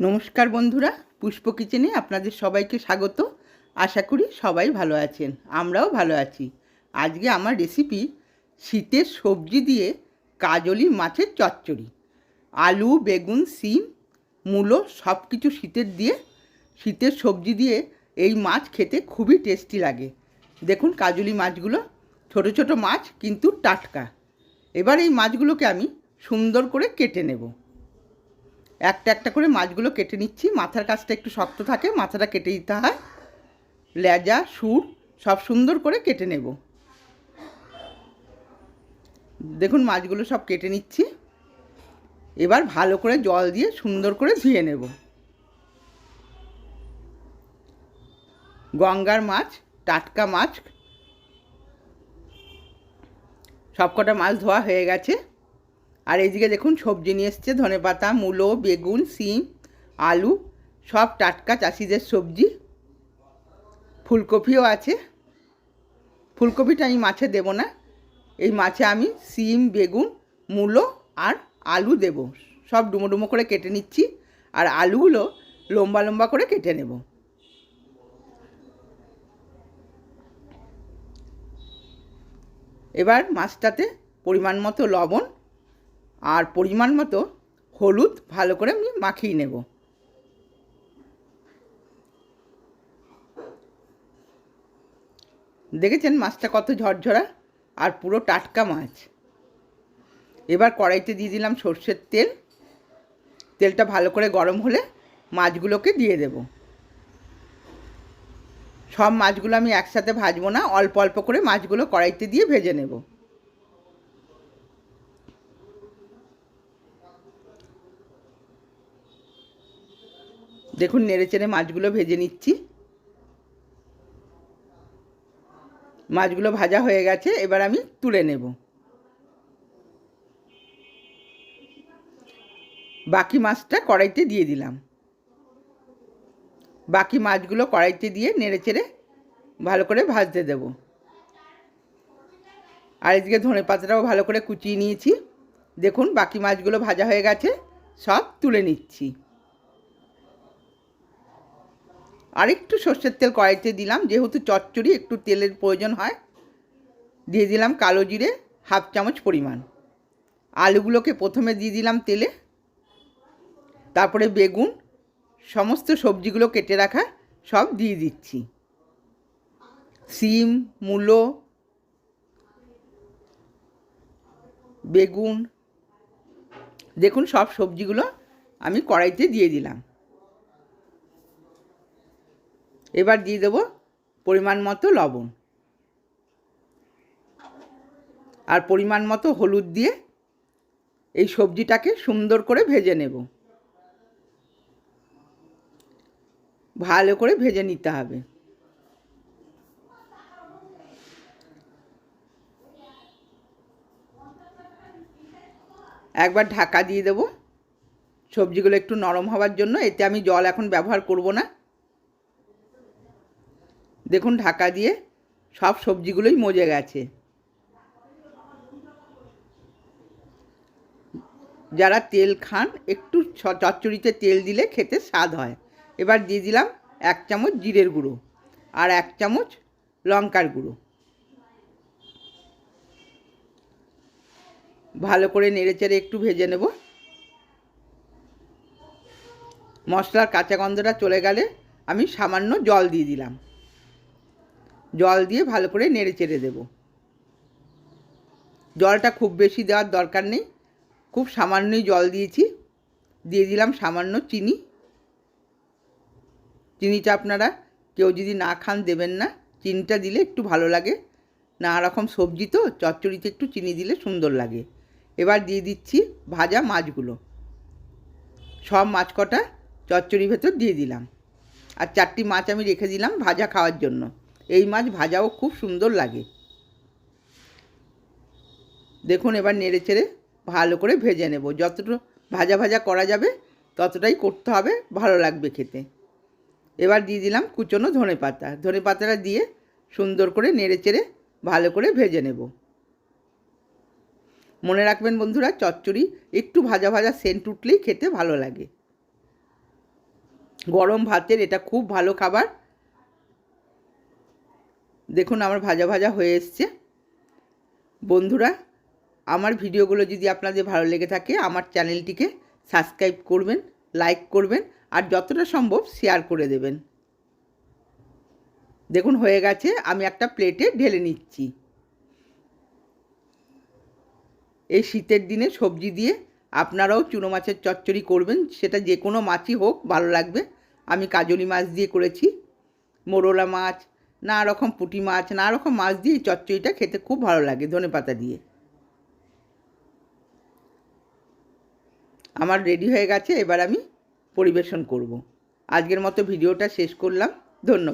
নমস্কার বন্ধুরা, পুষ্প কিচেনে আপনাদের সবাইকে স্বাগত। আশা করি সবাই ভালো আছেন, আমরাও ভালো আছি। আজকে আমার রেসিপি শীতের সবজি দিয়ে কাজলি মাছের চচ্চড়ি। আলু, বেগুন, সিম, মূলো সব কিছু শীতের দিয়ে, শীতের সবজি দিয়ে এই মাছ খেতে খুবই টেস্টি লাগে। দেখুন কাজলি মাছগুলো, ছোট ছোট মাছ কিন্তু টাটকা। এবার এই মাছগুলোকে আমি সুন্দর করে কেটে নেব। একটা একটা করে মাছগুলো কেটে নিচ্ছি। মাথার কাছটা একটু শক্ত থাকে, মাথাটা কেটে দিতে হয়। লেজা, সুর সব সুন্দর করে কেটে নেব। দেখুন, মাছগুলো সব কেটে নিচ্ছি। এবার ভালো করে জল দিয়ে সুন্দর করে ধুয়ে নেব। গঙ্গার মাছ, টাটকা মাছ, সবকটা মাছ ধোয়া হয়ে গেছে। আর এইদিকে দেখুন, সবজি নিয়ে এসছে, ধনে পাতা, মূলো, বেগুন, সিম, আলু, সব টাটকা চাষিদের সবজি। ফুলকপিও আছে। ফুলকপিটা আমি মাছে দেব না। এই মাছে আমি সিম, বেগুন, মূলো আর আলু দেব। সব ডুমো ডুমো করে কেটে নিচ্ছি আর আলুগুলো লম্বা লম্বা করে কেটে নেব। এবার মাছটাতে পরিমাণ মতো লবণ আর পরিমাণ মতো হলুদ ভালো করে আমি মাখিয়ে নেব। দেখেছেন মাছটা কত ঝরঝরা আর পুরো টাটকা মাছ। এবার কড়াইতে দিয়ে দিলাম সর্ষের তেল। তেলটা ভালো করে গরম হলে মাছগুলোকে দিয়ে দেব। সব মাছগুলো আমি একসাথে ভাজবো না, অল্প অল্প করে মাছগুলো কড়াইতে দিয়ে ভেজে নেব। দেখুন, নেড়ে চেড়ে মাছগুলো ভেজে নিচ্ছি। মাছগুলো ভাজা হয়ে গেছে, এবার আমি তুলে নেব। বাকি মাছটা কড়াইতে দিয়ে দিলাম। বাকি মাছগুলো কড়াইতে দিয়ে নেড়ে চেড়ে ভালো করে ভাজতে দেব। আর এদিকে ধনে পাতাটাও ভালো করে কুচিয়ে নিয়েছি। দেখুন, বাকি মাছগুলো ভাজা হয়ে গেছে, সব তুলে নিচ্ছি। আরেকটু সর্ষের তেল কড়াইতে দিলাম, যেহেতু চচ্চড়ি, একটু তেলের প্রয়োজন হয়। দিয়ে দিলাম কালো জিরে, হাফ চামচ পরিমাণ। আলুগুলোকে প্রথমে দিয়ে দিলাম তেলে। তারপরে বেগুন, সমস্ত সবজিগুলো কেটে রাখা সব দিয়ে দিচ্ছি। সিম, মূলো, বেগুন, দেখুন সব সবজিগুলো আমি কড়াইতে দিয়ে দিলাম। এবার দিয়ে দেবো পরিমাণ মতো লবণ। আর পরিমাণ মতো হলুদ দিয়ে এই সবজিটাকে সুন্দর করে ভেজে নেব। ভালো করে ভেজে নিতে হবে। একবার ঢাকা দিয়ে দেব। সবজিগুলো একটু নরম হওয়ার জন্য, এতে আমি জল এখন ব্যবহার করব না। দেখুন ঢাকা দিয়ে সব সবজিগুলোই মজে গেছে। যারা তেল খান, একটু চচ্চড়িতে তেল দিলে খেতে স্বাদ হয়। এবার দিয়ে দিলাম এক চামচ জিরের গুঁড়ো আর এক চামচ লঙ্কার গুঁড়ো। ভালো করে নেড়েচেড়ে একটু ভেজে নেব। মশলার কাঁচা গন্ধটা চলে গেলে আমি সামান্য জল দিয়ে দিলাম। জল দিয়ে ভালো করে নেড়ে চেড়ে দেবো। জলটা খুব বেশি দেওয়ার দরকার নেই। খুব সামান্যই জল দিয়েছি। দিয়ে দিলাম সামান্য চিনি। চিনিটা আপনারা কেউ যদি না খান দেবেন না। চিনিটা দিলে একটু ভালো লাগে। নানা রকম সবজি তো, চচ্চড়িতে একটু চিনি দিলে সুন্দর লাগে। এবার দিয়ে দিচ্ছি ভাজা মাছগুলো। সব মাছ কটা চচ্চড়ির ভেতর দিয়ে দিলাম। আর চারটি মাছ আমি রেখে দিলাম ভাজা খাওয়ার জন্য। এই মাছ ভাজাও খুব সুন্দর লাগে। দেখুন এবার নেড়ে চেড়ে ভালো করে ভেজে নেব। যতটা ভাজা ভাজা করা যাবে, ততটাই করতে হবে, ভালো লাগবে খেতে। এবার দিয়ে দিলাম কুচনো ধনে পাতা। ধনে পাতাটা দিয়ে সুন্দর করে নেড়ে চেড়ে ভালো করে ভেজে নেব। মনে রাখবেন বন্ধুরা, চচ্চড়ি একটু ভাজা ভাজা সেন্ট উঠলেই খেতে ভালো লাগে। গরম ভাতের এটা খুব ভালো খাবার। দেখুন আমার ভাজা ভাজা হয়ে এসছে। বন্ধুরা, আমার ভিডিওগুলো যদি আপনাদের ভালো লেগে থাকে, আমার চ্যানেলটিকে সাবস্ক্রাইব করবেন, লাইক করবেন, আর যতটা সম্ভব শেয়ার করে দেবেন। দেখুন, হয়ে গেছে, আমি একটা প্লেটে ঢেলে নিচ্ছি। এই শীতের দিনে সবজি দিয়ে আপনারাও চুনো মাছের চচ্চড়ি করবেন, সেটা যে কোনো মাছই হোক, ভালো লাগবে। আমি কাজলি মাছ দিয়ে করেছি, মোরলা মাছ না রকম পুঁটি মাছ নানা রকম মাছ দিয়ে চচ্চড়িটা খেতে খুব ভালো লাগে ধনে পাতা দিয়ে। আমার রেডি হয়ে গেছে, এবার আমি পরিবেশন করব। আজকের মতো ভিডিওটা শেষ করলাম, ধন্যবাদ।